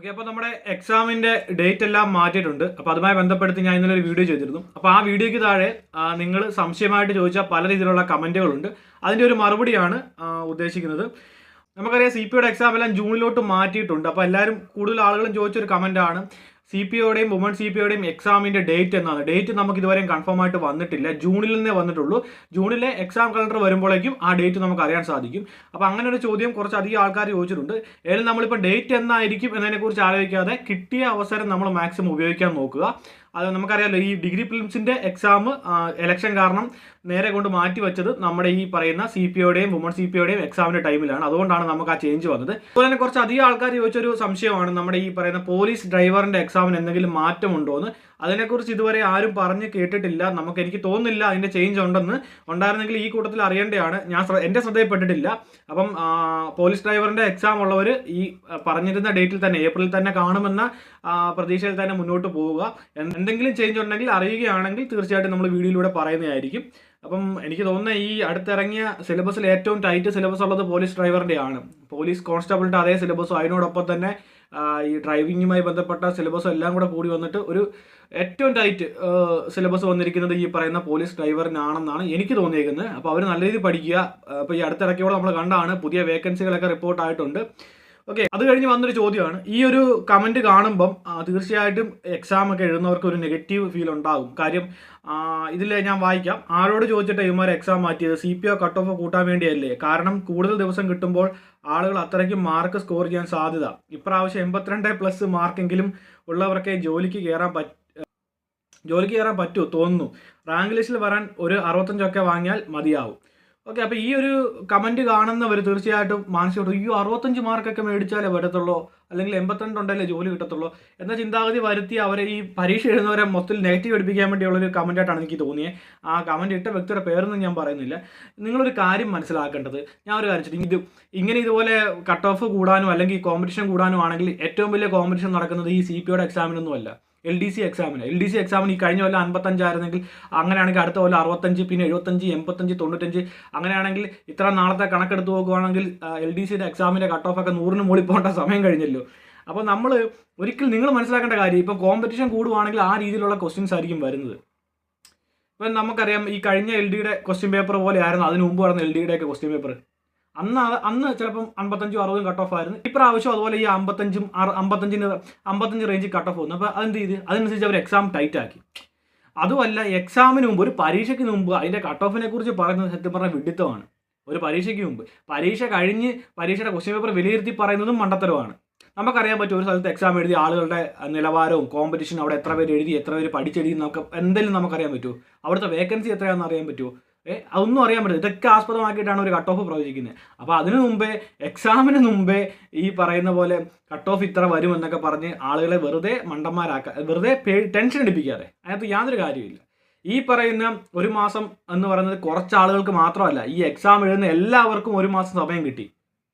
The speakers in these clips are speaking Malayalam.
ഓക്കെ അപ്പോൾ നമ്മുടെ എക്സാമിന്റെ ഡേറ്റ് എല്ലാം മാറ്റിയിട്ടുണ്ട്. അപ്പോൾ അതുമായി ബന്ധപ്പെടുത്തി ഞാൻ ഇന്നലെ ഒരു വീഡിയോ ചെയ്തിരുന്നു. അപ്പോൾ ആ വീഡിയോയ്ക്ക് താഴെ നിങ്ങൾ സംശയമായിട്ട് ചോദിച്ച പല രീതിയിലുള്ള കമന്റുകളുണ്ട് അതിന്റെ ഒരു മറുപടിയാണ് ഉദ്ദേശിക്കുന്നത്. നമുക്കറിയാം സി പി യുടെ എക്സാം എല്ലാം ജൂണിലോട്ട് മാറ്റിയിട്ടുണ്ട്. അപ്പോൾ എല്ലാവരും കൂടുതൽ ആളുകളും ചോദിച്ചൊരു കമന്റാണ് സി പി ഒയുടെയും വുമൺ സി പി ഒയുടെയും എക്സാമിന്റെ ഡേറ്റ് എന്നാണ്. ഡേറ്റ് നമുക്ക് ഇതുവരെയും കൺഫേം ആയിട്ട് വന്നിട്ടില്ല. ജൂണിൽ നിന്നേ വന്നിട്ടുള്ളൂ. ജൂണിലെ എക്സാം കലണ്ടർ വരുമ്പോഴേക്കും ആ ഡേറ്റ് നമുക്ക് അറിയാൻ സാധിക്കും. അപ്പോൾ അങ്ങനെ ഒരു ചോദ്യം കുറച്ച് അധികം ആൾക്കാർ ചോദിച്ചിട്ടുണ്ട്. ഏതായാലും നമ്മളിപ്പോൾ ഡേറ്റ് എന്നായിരിക്കും എന്നതിനെക്കുറിച്ച് ആലോചിക്കാതെ കിട്ടിയ അവസരം നമ്മൾ മാക്സിമം ഉപയോഗിക്കാൻ നോക്കുക. അത് നമുക്കറിയാമല്ലോ ഈ ഡിഗ്രി ഫിലിംസിന്റെ എക്സാം എലക്ഷൻ കാരണം നേരെ കൊണ്ട് മാറ്റി വെച്ചത് നമ്മുടെ ഈ പറയുന്ന സി പി ഒയുടെയും വുമൺ സി പി ഒയുടെയും എക്സാമിന്റെ ടൈമിലാണ് അതുകൊണ്ടാണ് നമുക്ക് ആ ചേഞ്ച് വന്നത്. അതുപോലെ തന്നെ കുറച്ച് അധികം ആൾക്കാർ ചോദിച്ചൊരു സംശയമാണ് നമ്മുടെ ഈ പറയുന്ന പോലീസ് ഡ്രൈവറിന്റെ എക്സാമിന് എന്തെങ്കിലും മാറ്റമുണ്ടോ എന്ന്? അതിനെക്കുറിച്ച് ഇതുവരെ ആരും പറഞ്ഞ് കേട്ടിട്ടില്ല. നമുക്ക് എനിക്ക് തോന്നുന്നില്ല അതിന്റെ ചേഞ്ച് ഉണ്ടെന്ന്. ഉണ്ടായിരുന്നെങ്കിൽ ഈ കൂട്ടത്തിൽ അറിയേണ്ടതാണ് ഞാൻ എന്റെ ശ്രദ്ധയിൽപ്പെട്ടിട്ടില്ല. അപ്പം പോലീസ് ഡ്രൈവറിന്റെ എക്സാം ഉള്ളവർ ഈ പറഞ്ഞിരുന്ന ഡേറ്റിൽ തന്നെ ഏപ്രിലിൽ തന്നെ കാണുമെന്ന പ്രതീക്ഷയിൽ തന്നെ മുന്നോട്ട് പോവുക. എന്തെങ്കിലും ചേഞ്ച് ഉണ്ടെങ്കിൽ അറിയുകയാണെങ്കിൽ തീർച്ചയായിട്ടും നമ്മൾ വീഡിയോയിലൂടെ പറയുന്നതായിരിക്കും. അപ്പം എനിക്ക് തോന്നുന്ന ഈ അടുത്തിറങ്ങിയ സിലബസിൽ ഏറ്റവും ടൈറ്റ് സിലബസ് ഉള്ളത് പോലീസ് ഡ്രൈവറിന്റെ ആണ്. പോലീസ് കോൺസ്റ്റബിളിന്റെ അതേ സിലബസും അതിനോടൊപ്പം തന്നെ ഈ ഡ്രൈവിങ്ങുമായി ബന്ധപ്പെട്ട സിലബസും എല്ലാം കൂടെ കൂടി വന്നിട്ട് ഒരു ഏറ്റവും ടൈറ്റ് സിലബസ് വന്നിരിക്കുന്നത് ഈ പറയുന്ന പോലീസ് ഡ്രൈവറിനാണെന്നാണ് എനിക്ക് തോന്നിയിരിക്കുന്നത് അപ്പോൾ അവർ നല്ല രീതിയിൽ പഠിക്കുക. അപ്പോൾ ഈ അടുത്തിറക്കിയോടെ നമ്മൾ കണ്ടാണ് പുതിയ വേക്കൻസികളൊക്കെ റിപ്പോർട്ട് ആയിട്ടുണ്ട്. ഓക്കെ അത് കഴിഞ്ഞ് വന്നൊരു ചോദ്യമാണ്. ഈ ഒരു കമന്റ് കാണുമ്പം തീർച്ചയായിട്ടും എക്സാം ഒക്കെ എഴുതുന്നവർക്ക് ഒരു നെഗറ്റീവ് ഫീൽ ഉണ്ടാകും. കാര്യം ഇതിൽ ഞാൻ വായിക്കാം. ആരോട് ചോദിച്ചിട്ട് ഇവന്മാർ എക്സാം മാറ്റിയത്? C P O cut off കൂട്ടാൻ വേണ്ടിയല്ലേ? കാരണം കൂടുതൽ ദിവസം കിട്ടുമ്പോൾ ആളുകൾ അത്രയ്ക്കും മാർക്ക് സ്കോർ ചെയ്യാൻ സാധ്യത. ഇപ്രാവശ്യം എൺപത്തിരണ്ട് പ്ലസ് മാർക്കെങ്കിലും ഉള്ളവർക്കേ ജോലിക്ക് കയറാൻ പറ്റ ജോലിക്ക് കയറാൻ പറ്റുമോ തോന്നുന്നു. റാങ്ക് ലിസ്റ്റിൽ വരാൻ ഒരു അറുപത്തഞ്ചൊക്കെ വാങ്ങിയാൽ മതിയാവും. ഓക്കെ അപ്പോൾ ഈ ഒരു കമന്റ് കാണുന്നവർ തീർച്ചയായിട്ടും മാനസികമായിട്ട് അയ്യോ അറുപത്തഞ്ച് മാർക്കൊക്കെ മേടിച്ചാലേ പറ്റത്തുള്ളൂ അല്ലെങ്കിൽ എൺപത്തിരണ്ട് ഉണ്ടല്ലേ ജോലി കിട്ടത്തുള്ളൂ എന്ന ചിന്താഗതി വരുത്തി അവരെ ഈ പരീക്ഷ എഴുതുന്നവരെ മൊത്തത്തിൽ നെഗറ്റീവ് അടിപ്പിക്കാൻ വേണ്ടിയുള്ളൊരു കമന്റായിട്ടാണ് എനിക്ക് തോന്നിയത് ആ കമന്റ് ഇട്ട വ്യക്തിയുടെ പേരൊന്നും ഞാൻ പറയുന്നില്ല നിങ്ങളൊരു കാര്യം മനസ്സിലാക്കേണ്ടത് ഞാൻ ഒരു കാര്യം. ഇത് ഇങ്ങനെ ഇതുപോലെ കട്ട് ഓഫ് കൂടാനും അല്ലെങ്കിൽ കോമ്പറ്റീഷൻ കൂടാനും ആണെങ്കിൽ ഏറ്റവും വലിയ കോമ്പറ്റീഷൻ നടക്കുന്നത് ഈ സി പി ഒയുടെ എക്സാമിനൊന്നും അല്ല എൽ ഡി സി എക്സാമിന് എൽ ഡി സി എക്സാമിന് ഈ കഴിഞ്ഞ കൊല്ലം അൻപത്തഞ്ചായിരുന്നെങ്കിൽ അങ്ങനെയാണെങ്കിൽ അടുത്ത കൊല്ലം അറുപത്തഞ്ച് പിന്നെ എഴുപത്തഞ്ച് എൺപത്തഞ്ച് തൊണ്ണൂറ്റഞ്ച്. അങ്ങനെയാണെങ്കിൽ ഇത്ര നാളത്തെ കണക്കെടുത്ത് നോക്കുവാണെങ്കിൽ എൽ ഡി സിയുടെ എക്സാമിന്റെ കട്ട് ഓഫ് ഒക്കെ നൂറിന് മുകളിൽ പോകേണ്ട സമയം കഴിഞ്ഞല്ലോ. അപ്പോൾ നമ്മൾ ഒരിക്കൽ നിങ്ങൾ മനസ്സിലാക്കേണ്ട കാര്യം ഇപ്പോൾ കോമ്പറ്റീഷൻ കൂടുവാണെങ്കിൽ ആ രീതിയിലുള്ള ക്വസ്റ്റ്യൻസ് ആയിരിക്കും വരുന്നത്. ഇപ്പം നമുക്കറിയാം ഈ കഴിഞ്ഞ എൽ ഡിയുടെ ക്വസ്റ്റ്യൻ പേപ്പർ പോലെ ആയിരുന്നു അതിന് മുമ്പ് വന്ന എൽ ഡിയുടെ ഒക്കെ ക്വസ്റ്റ്യൻ പേപ്പർ അന്ന് അന്ന് ചിലപ്പം അമ്പത്തഞ്ചും അറുപതും കട്ട് ഓഫ് ആയിരുന്നു. ഇപ്രാവശ്യം അതുപോലെ ഈ അമ്പത്തഞ്ചും അമ്പത്തഞ്ചിന് അമ്പത്തഞ്ച് റേഞ്ചിൽ കട്ട് ഓഫ് വന്നു. അപ്പോൾ അതെന്ത് ചെയ്ത്? അതനുസരിച്ച് അവർ എക്സാം ടൈറ്റ് ആക്കി. അതുമല്ല എക്സാമിന് മുമ്പ് ഒരു പരീക്ഷയ്ക്ക് മുമ്പ് അതിന്റെ കട്ട് ഓഫിനെ കുറിച്ച് പറയുന്നത് സത്യം പറഞ്ഞാൽ വിഡിത്തമാണ്. ഒരു പരീക്ഷയ്ക്ക് മുമ്പ്. പരീക്ഷ കഴിഞ്ഞ് പരീക്ഷയുടെ ക്വസ്റ്റ്യൻ പേപ്പർ വിലയിരുത്തി പറയുന്നതും മണ്ടത്തരമാണ് നമുക്കറിയാൻ പറ്റും ഒരു സ്ഥലത്ത് എക്സാം എഴുതി ആളുകളുടെ നിലവാരവും കോമ്പറ്റീഷൻ അവിടെ എത്ര പേര് എഴുതി എത്ര പേര് പഠിച്ചെഴുതി നമുക്ക് എന്തെങ്കിലും നമുക്കറിയാൻ പറ്റുമോ? അവിടുത്തെ വേക്കൻസി എത്രയാണെന്ന് അറിയാൻ പറ്റുമോ? അതൊന്നും അറിയാൻ പറ്റില്ല. ഇതൊക്കെ ആസ്പദമാക്കിയിട്ടാണ് ഒരു കട്ട് ഓഫ് പ്രവചിക്കുന്നത്. അപ്പോൾ അതിനു മുമ്പേ എക്സാമിന് മുമ്പേ ഈ പറയുന്ന പോലെ കട്ട് ഓഫ് ഇത്ര വരും എന്നൊക്കെ പറഞ്ഞ് ആളുകളെ വെറുതെ മണ്ടന്മാരാക്കുക വെറുതെ ടെൻഷൻ അടിപ്പിക്കാതെ. അതിനകത്ത് യാതൊരു കാര്യമില്ല ഈ പറയുന്ന ഒരു മാസം എന്ന് പറയുന്നത് കുറച്ച് ആളുകൾക്ക് മാത്രമല്ല ഈ എക്സാം എഴുതുന്ന എല്ലാവർക്കും ഒരു മാസം സമയം കിട്ടി.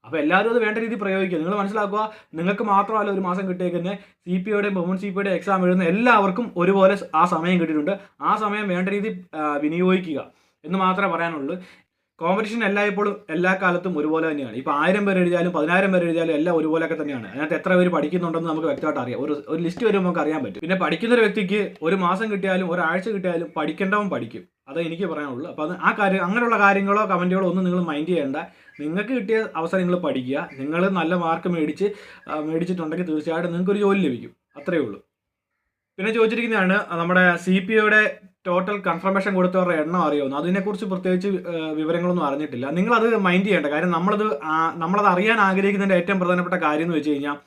അപ്പോൾ എല്ലാവരും അത് വേണ്ട രീതിയിൽ പ്രയോഗിക്കുക. നിങ്ങൾ മനസ്സിലാക്കുക നിങ്ങൾക്ക് മാത്രമല്ല ഒരു മാസം കിട്ടിയേക്കുന്നത് സി പി യുടെയും വുമൺ സി പി യുടെ എക്സാം എഴുതുന്ന എല്ലാവർക്കും ഒരുപോലെ ആ സമയം കിട്ടിയിട്ടുണ്ട്. ആ സമയം വേണ്ട രീതിയിൽ വിനിയോഗിക്കുക. എന്ന് മാത്രമേ പറയാനുള്ളൂ. കോമ്പറ്റീഷൻ എല്ലായ്പ്പോഴും എല്ലാ കാലത്തും ഒരുപോലെ തന്നെയാണ്. ഇപ്പോൾ ആയിരം പേര് എഴുതിയാലും പതിനായിരം പേര് എഴുതിയാലും എല്ലാം ഒരുപോലെയൊക്കെ തന്നെയാണ്. അതിനകത്ത് എത്ര പേര് പഠിക്കുന്നുണ്ടെന്ന് നമുക്ക് വ്യക്തമായിട്ട് അറിയാം. ഒരു ഒരു ലിസ്റ്റ് വരുമ്പോൾ നമുക്ക് അറിയാൻ പറ്റും. പിന്നെ പഠിക്കുന്ന ഒരു വ്യക്തിക്ക് ഒരു മാസം കിട്ടിയാലും ഒരാഴ്ച കിട്ടിയാലും പഠിക്കേണ്ടവൻ പഠിക്കും. അത് എനിക്ക് പറയാനുള്ളൂ. അപ്പോൾ അത് ആ കാര്യം അങ്ങനെയുള്ള കാര്യങ്ങളോ കമന്റുകളോ ഒന്നും നിങ്ങൾ മൈൻഡ് ചെയ്യേണ്ട. നിങ്ങൾക്ക് കിട്ടിയ അവസരം നിങ്ങൾ പഠിക്കുക. നിങ്ങൾ നല്ല മാർക്ക് മേടിച്ച് മേടിച്ചിട്ടുണ്ടെങ്കിൽ തീർച്ചയായിട്ടും നിങ്ങൾക്ക് ഒരു ജോലി ലഭിക്കും. അത്രയേ ഉള്ളൂ. പിന്നെ ചോദിച്ചിരിക്കുന്നതാണ് നമ്മുടെ സി പി ഒയുടെ ടോട്ടൽ കൺഫർമേഷൻ കൊടുത്തവരുടെ എണ്ണം അറിയുമെന്ന് അതിനെക്കുറിച്ച് പ്രത്യേകിച്ച് വിവരങ്ങളൊന്നും അറിഞ്ഞിട്ടില്ല. നിങ്ങളത് മൈൻഡ് ചെയ്യേണ്ട. കാര്യം നമ്മളത് നമ്മളത് അറിയാൻ ആഗ്രഹിക്കുന്നതിന്റെ ഏറ്റവും പ്രധാനപ്പെട്ട കാര്യം എന്ന് വെച്ച് കഴിഞ്ഞാൽ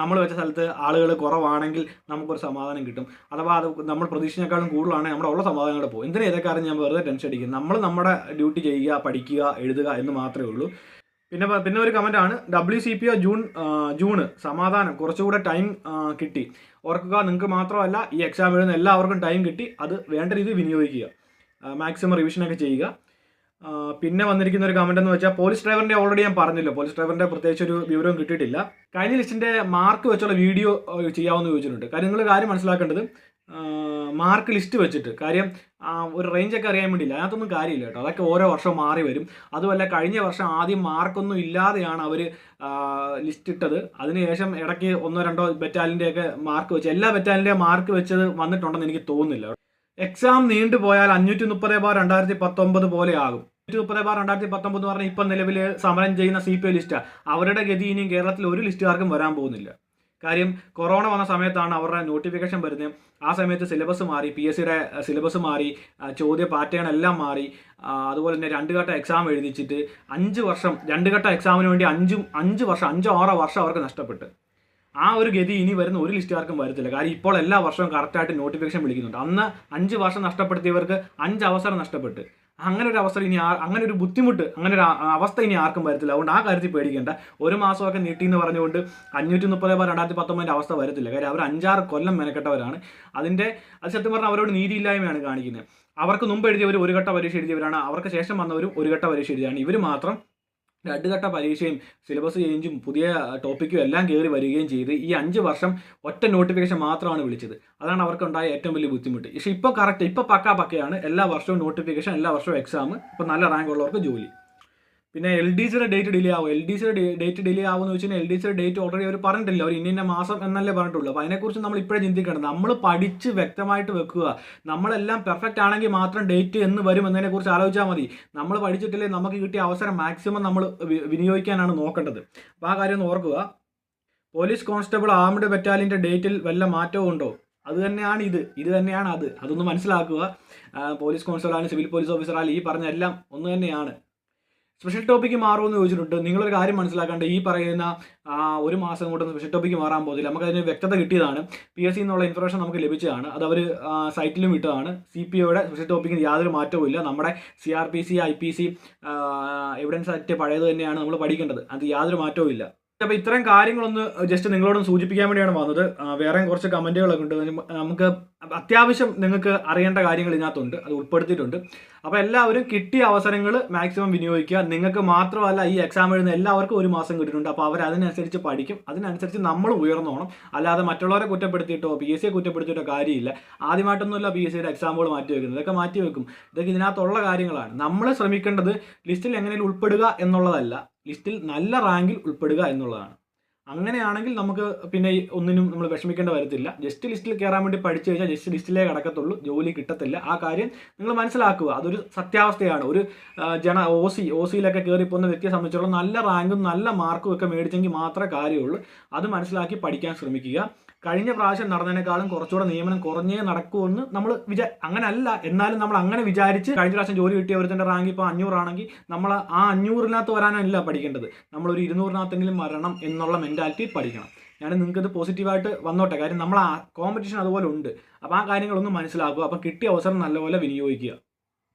നമ്മൾ വെച്ച സ്ഥലത്ത് ആളുകൾ കുറവാണെങ്കിൽ നമുക്കൊരു സമാധാനം കിട്ടും. അഥവാ അത് നമ്മൾ പ്രതീക്ഷിച്ചേക്കാളും കൂടുതലാണെങ്കിൽ നമ്മുടെ ഉള്ള സമാധാനങ്ങൾ പോകും. എന്തിനാ ഇതൊക്കെ അറിഞ്ഞ് ഞാൻ വെറുതെ ടെൻഷൻ അടിക്കും നമ്മൾ നമ്മുടെ ഡ്യൂട്ടി ചെയ്യുക പഠിക്കുക എഴുതുക എന്ന് മാത്രമേ ഉള്ളൂ. പിന്നെ പിന്നെ ഒരു കമന്റ് ആണ്. W C P O June June സമാധാനം. കുറച്ചുകൂടെ ടൈം കിട്ടി. ഓർക്കുക നിങ്ങൾക്ക് മാത്രമല്ല ഈ എക്സാം എഴുതുന്ന എല്ലാവർക്കും ടൈം കിട്ടി. അത് വേണ്ട രീതിയിൽ വിനിയോഗിക്കുക. മാക്സിമം റിവിഷനൊക്കെ ചെയ്യുക. പിന്നെ വന്നിരിക്കുന്ന ഒരു കമന്റ് എന്ന് വെച്ചാൽ പോലീസ് ഡ്രൈവറിന്റെ ഓൾറെഡി ഞാൻ പറഞ്ഞല്ലോ. പോലീസ് ഡ്രൈവറിന്റെ പ്രത്യേകിച്ച് ഒരു വിവരവും കിട്ടിയിട്ടില്ല. കഴിഞ്ഞ ലിസ്റ്റിന്റെ മാർക്ക് വെച്ചുള്ള വീഡിയോ ചെയ്യാമെന്ന് ചോദിച്ചിട്ടുണ്ട്. കാര്യം നിങ്ങൾ കാര്യം മനസ്സിലാക്കേണ്ടത് മാർക്ക് ലിസ്റ്റ് വെച്ചിട്ട്. കാര്യം ഒരു റേഞ്ചൊക്കെ അറിയാൻ വേണ്ടിയില്ല. അതിനകത്തൊന്നും കാര്യമില്ല കേട്ടോ. അതൊക്കെ ഓരോ വർഷം മാറി വരും. അതുമല്ല കഴിഞ്ഞ വർഷം ആദ്യം മാർക്കൊന്നും ഇല്ലാതെയാണ് അവർ ലിസ്റ്റ് ഇട്ടത്. അതിനുശേഷം ഇടയ്ക്ക് ഒന്നോ രണ്ടോ ബറ്റാലിന്റെയൊക്കെ മാർക്ക് വെച്ച് എല്ലാ ബറ്റാലിന്റെയും മാർക്ക് വെച്ചത് വന്നിട്ടുണ്ടെന്ന് എനിക്ക് തോന്നുന്നില്ല എക്സാം നീണ്ടുപോയാൽ അഞ്ഞൂറ്റി മുപ്പത് ബാർ രണ്ടായിരത്തി പത്തൊമ്പത് പോലെ ആകും. അഞ്ഞൂറ്റി മുപ്പത് ബാർ രണ്ടായിരത്തി പത്തൊമ്പത് എന്ന് പറഞ്ഞാൽ ഇപ്പം നിലവിൽ സമരം ചെയ്യുന്ന സി പി ഐ ലിസ്റ്റാണ് അവരുടെ ഗതി ഇനിയും കേരളത്തിൽ ഒരു ലിസ്റ്റുകാർക്കും വരാൻ പോകുന്നില്ല. കാര്യം കൊറോണ വന്ന സമയത്താണ് അവരുടെ നോട്ടിഫിക്കേഷൻ വരുന്നത്. ആ സമയത്ത് സിലബസ് മാറി പി എസ് സിയുടെ സിലബസ് മാറി ചോദ്യ പാറ്റേൺ എല്ലാം മാറി അതുപോലെ തന്നെ രണ്ട് ഘട്ട എക്സാം എഴുതിച്ചിട്ട് അഞ്ച് വർഷം രണ്ട് ഘട്ട എക്സാമിന് വേണ്ടി അഞ്ചും അഞ്ച് വർഷം അഞ്ചോ ആറോ വർഷം അവർക്ക് നഷ്ടപ്പെട്ട്. ആ ഒരു ഗതി ഇനി വരുന്ന ഒരു ലിസ്റ്റുകാർക്കും വരത്തില്ല. കാര്യം ഇപ്പോൾ എല്ലാ വർഷവും കറക്റ്റായിട്ട് നോട്ടിഫിക്കേഷൻ വിളിക്കുന്നുണ്ട്. അന്ന് അഞ്ച് വർഷം നഷ്ടപ്പെടുത്തിയവർക്ക് അഞ്ച് അവസരം നഷ്ടപ്പെട്ട്. അങ്ങനെ ഒരു അവസരം ഇനി അങ്ങനെ ഒരു ബുദ്ധിമുട്ട് അങ്ങനെ ഒരു അവസ്ഥ ഇനി ആർക്കും വരത്തില്ല. അതുകൊണ്ട് ആ കാര്യത്തിൽ പേടിക്കേണ്ട. ഒരു മാസമൊക്കെ നീട്ടി എന്ന് പറഞ്ഞുകൊണ്ട് അഞ്ഞൂറ്റി മുപ്പത് പേർ രണ്ടായിരത്തി പത്തൊമ്പതിന്റെ അവസ്ഥ വരത്തില്ല. കാര്യം അവർ അഞ്ചാറ് കൊല്ലം മെനക്കെട്ടവരാണ്. അതിന്റെ അത് സത്യം പറഞ്ഞാൽ അവരോട് നീതിയില്ലായ്മയാണ് കാണിക്കുന്നത്. അവർക്ക് മുമ്പ് എഴുതിയവർ ഒരു ഘട്ട പരീക്ഷ എഴുതിയവരാണ്. അവർക്ക് ശേഷം വന്നവരും ഒരു ഘട്ട പരീക്ഷ എഴുതിയാണ് ഇവർ മാത്രം രണ്ട് ഘട്ട പരീക്ഷയും സിലബസ് ചേഞ്ചും പുതിയ ടോപ്പിക്കും എല്ലാം കയറി വരികയും ചെയ്ത് ഈ അഞ്ച് വർഷം ഒറ്റ നോട്ടിഫിക്കേഷൻ മാത്രമാണ് വിളിച്ചത്. അതാണ് അവർക്കുണ്ടായ ഏറ്റവും വലിയ ബുദ്ധിമുട്ട്. പക്ഷേ ഇപ്പോൾ കറക്റ്റ് ഇപ്പോൾ പക്കാ പക്കയാണ്. എല്ലാ വർഷവും നോട്ടിഫിക്കേഷൻ എല്ലാ വർഷവും എക്സാം ഇപ്പോൾ നല്ല റാങ്ക് ഉള്ളവർക്ക് ജോലി. പിന്നെ എൽ ഡി സിയുടെ ഡേറ്റ് ഡിലേ ആവും. എൽ ഡി സിയുടെ ഡേറ്റ് ഡിലേ ആവുമെന്ന് വെച്ച് കഴിഞ്ഞാൽ എൽ ഡി സിയുടെ ഡേറ്റ് ഓൾറെഡി അവർ പറഞ്ഞിട്ടില്ല. അവർ ഇന്ന ഇന്ന മാസം എന്നല്ലേ പറഞ്ഞിട്ടുള്ളൂ. അപ്പോൾ അതിനെക്കുറിച്ച് നമ്മൾ ഇപ്പോഴേ ചിന്തിക്കണം നമ്മൾ പഠിച്ച് വ്യക്തമായിട്ട് വെക്കുക. നമ്മളെല്ലാം പെർഫെക്റ്റ് ആണെങ്കിൽ മാത്രം ഡേറ്റ് എന്ന് വരും എന്നതിനെക്കുറിച്ച് ആലോചിച്ചാൽ മതി. നമ്മൾ പഠിച്ചിട്ടില്ലേ നമുക്ക് കിട്ടിയ അവസരം മാക്സിമം നമ്മൾ വിനിയോഗിക്കാനാണ് നോക്കേണ്ടത്. അപ്പോൾ ആ കാര്യം ഒന്ന് ഓർക്കുക. പോലീസ് കോൺസ്റ്റബിൾ ആംഡ് ബറ്റാലിയന്റെ ഡേറ്റിൽ വല്ല മാറ്റവും ഉണ്ടോ? അത് തന്നെയാണ് ഇത്. ഇത് തന്നെയാണ് അത്. അതൊന്ന് മനസ്സിലാക്കുക. പോലീസ് കോൺസ്റ്റബിൾ ആണ് സിവിൽ പോലീസ് ഓഫീസർ ഈ പറഞ്ഞ എല്ലാം ഒന്ന് തന്നെയാണ്. സ്പെഷ്യൽ ടോപ്പിക്ക് മാറുമെന്ന് ചോദിച്ചിട്ടുണ്ട്. നിങ്ങളൊരു കാര്യം മനസ്സിലാക്കാണ്ട് ഈ പറയുന്ന ഒരു മാസം കൊണ്ട് സ്പെഷ്യൽ ടോപ്പിക്ക് മാറാൻ പോകുന്നില്ല നമുക്ക് അതിന് വ്യക്തത കിട്ടിയതാണ്. പി എസ് സി എന്നുള്ള ഇൻഫർമേഷൻ നമുക്ക് ലഭിച്ചതാണ്. അത് അവർ സൈറ്റിലും ഇട്ടതാണ്. സി പി ഒയുടെ സ്പെഷ്യൽ ടോപ്പിക്കിന് യാതൊരു മാറ്റവും ഇല്ല. നമ്മുടെ C R P C I P C evidence act പഴയത് തന്നെയാണ് നമ്മൾ പഠിക്കേണ്ടത്. അത് യാതൊരു മാറ്റവും ഇല്ല. അപ്പോൾ ഇത്തരം കാര്യങ്ങളൊന്ന് ജസ്റ്റ് നിങ്ങളോടൊന്ന് സൂചിപ്പിക്കാൻ വേണ്ടിയാണ് വന്നത്. വേറെ കുറച്ച് കമന്റുകളൊക്കെ ഉണ്ട്. നമുക്ക് അത്യാവശ്യം നിങ്ങൾക്ക് അറിയേണ്ട കാര്യങ്ങൾ ഇതിനകത്തുണ്ട്. അത് ഉൾപ്പെടുത്തിയിട്ടുണ്ട്. അപ്പോൾ എല്ലാവരും കിട്ടിയ അവസരങ്ങൾ മാക്സിമം വിനിയോഗിക്കുക. നിങ്ങൾക്ക് മാത്രമല്ല ഈ എക്സാം എഴുതുന്ന എല്ലാവർക്കും ഒരു മാസം കിട്ടിയിട്ടുണ്ട്. അപ്പോൾ അവർ അതിനനുസരിച്ച് പഠിക്കും. അതിനനുസരിച്ച് നമ്മൾ ഉയർന്നോണം. അല്ലാതെ മറ്റുള്ളവരെ കുറ്റപ്പെടുത്തിയിട്ടോ പി എസ് സിയെ കുറ്റപ്പെടുത്തിയിട്ടോ കാര്യമില്ല. ആദ്യമായിട്ടൊന്നുമില്ല പി എസ് സിയുടെ എക്സാമുകൾ മാറ്റി വെക്കുന്നത്. ഇതൊക്കെ മാറ്റി വെക്കും. ഇതൊക്കെ ഇതിനകത്തുള്ള കാര്യങ്ങളാണ്. നമ്മൾ ശ്രമിക്കേണ്ടത് ലിസ്റ്റിൽ എങ്ങനെയും ഉൾപ്പെടുക എന്നുള്ളതല്ല. ലിസ്റ്റിൽ നല്ല റാങ്കിൽ ഉൾപ്പെടുക എന്നുള്ളതാണ്. അങ്ങനെയാണെങ്കിൽ നമുക്ക് പിന്നെ ഒന്നിനും നമ്മൾ വിഷമിക്കേണ്ട വരത്തില്ല. ജസ്റ്റ് ലിസ്റ്റിൽ കയറാൻ വേണ്ടി പഠിച്ചു കഴിഞ്ഞാൽ ജസ്റ്റ് ലിസ്റ്റിലേ കിടക്കത്തുള്ളൂ. ജോലി കിട്ടത്തില്ല. ആ കാര്യം നിങ്ങൾ മനസ്സിലാക്കുക. അതൊരു സത്യാവസ്ഥയാണ്. ഒരു ജന ഒ സി ഒ സിയിലൊക്കെ കയറി പോകുന്ന വ്യക്തിയെ സംബന്ധിച്ചിടത്തോളം നല്ല റാങ്കും നല്ല മാർക്കും ഒക്കെ മേടിച്ചെങ്കിൽ മാത്രമേ കാര്യമുള്ളൂ. അത് മനസ്സിലാക്കി പഠിക്കാൻ ശ്രമിക്കുക. കഴിഞ്ഞ പ്രാവശ്യം നടന്നതിനേക്കാളും കുറച്ചുകൂടെ നിയമനം കുറഞ്ഞേ നടക്കുമെന്ന് നമ്മൾ വിചാ അങ്ങനല്ല. എന്നാലും നമ്മൾ അങ്ങനെ വിചാരിച്ച് കഴിഞ്ഞ പ്രാവശ്യം ജോലി കിട്ടിയ ഒരുത്തന്റെ റാങ്ക് ഇപ്പോൾ അഞ്ഞൂറാണെങ്കിൽ നമ്മൾ ആ അഞ്ഞൂറിനകത്ത് വരാനല്ല പഠിക്കേണ്ടത്. നമ്മളൊരു ഇരുന്നൂറിനകത്തെങ്കിലും വരണം എന്നുള്ള മെന്റാലിറ്റി പഠിക്കണം. ഞാൻ നിങ്ങൾക്ക് ഇത് പോസിറ്റീവായിട്ട് വന്നോട്ടെ. കാര്യം നമ്മൾ ആ കോമ്പറ്റീഷൻ അതുപോലെ ഉണ്ട്. അപ്പോൾ ആ കാര്യങ്ങളൊന്നും മനസ്സിലാക്കുക. അപ്പം കിട്ടിയ അവസരം നല്ലപോലെ വിനിയോഗിക്കുക.